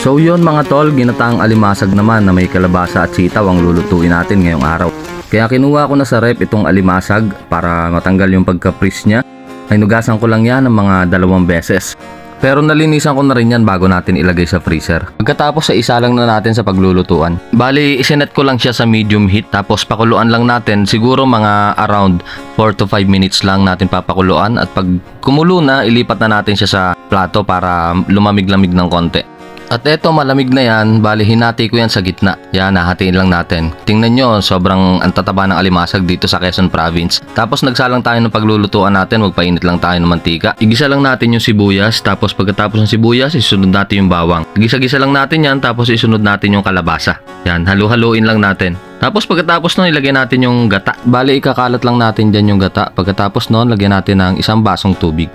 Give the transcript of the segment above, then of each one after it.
So yun mga tol, ginataang alimasag naman na may kalabasa at sitaw ang lulutuin natin ngayong araw. Kaya kinuha ko na sa rep itong alimasag para matanggal yung pagka-freeze niya. Ay nugasan ko lang yan ng mga dalawang beses. Pero nalinisan ko na rin yan bago natin ilagay sa freezer. Pagkatapos sa isa lang na natin sa paglulutuan. Bali, isinet ko lang siya sa medium heat tapos pakuluan lang natin siguro mga around 4 to 5 minutes lang natin papakuluan at pag kumulo na, ilipat na natin siya sa plato para lumamig-lamig ng konti. At eto malamig na yan, bali hinati ko yan sa gitna. Yan, nahatiin lang natin. Tingnan nyo, sobrang ang tataba ng alimasag dito sa Quezon Province. Tapos nagsalang tayo ng paglulutuan natin, magpainit lang tayo ng mantika. Igisa lang natin yung sibuyas, tapos pagkatapos ng sibuyas, isunod natin yung bawang. Igisa-gisa lang natin yan, tapos isunod natin yung kalabasa. Yan, halu-haluin lang natin. Tapos pagkatapos nun, ilagay natin yung gata. Bali, ikakalat lang natin dyan yung gata. Pagkatapos nun, lagyan natin ng isang basong tubig.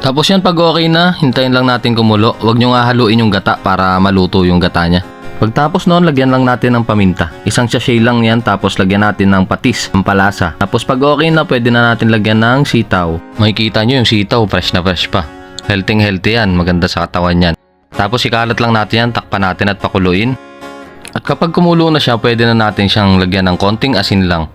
Tapos yan pag okay na, hintayin lang natin kumulo. Huwag nyo nga haluin yung gata para maluto yung gata niya. Pagtapos noon, lagyan lang natin ng paminta. Isang sachet lang yan, tapos lagyan natin ng patis, ng palasa. Tapos pag okay na, pwede na natin lagyan ng sitaw. Makikita nyo yung sitaw, fresh na fresh pa. Healthy healthy yan, maganda sa katawan yan. Tapos ikalat lang natin yan, takpan natin at pakuluin. At kapag kumulo na siya, pwede na natin siyang lagyan ng konting asin lang.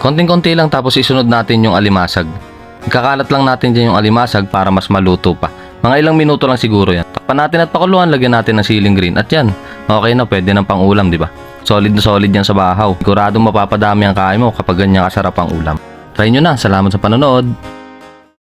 Konting-konti lang tapos isunod natin yung alimasag. Ikakalat lang natin dyan yung alimasag para mas maluto pa. Mga ilang minuto lang siguro yan. Takpan natin at pakuluan, lagyan natin ng siling green. At yan, okay na, pwede ng pang-ulam, di ba? Solid na solid yan sa bahaw. Siguradong mapapadami ang kain mo kapag ganyan kasarap ang ulam. Try nyo na. Salamat sa panonood.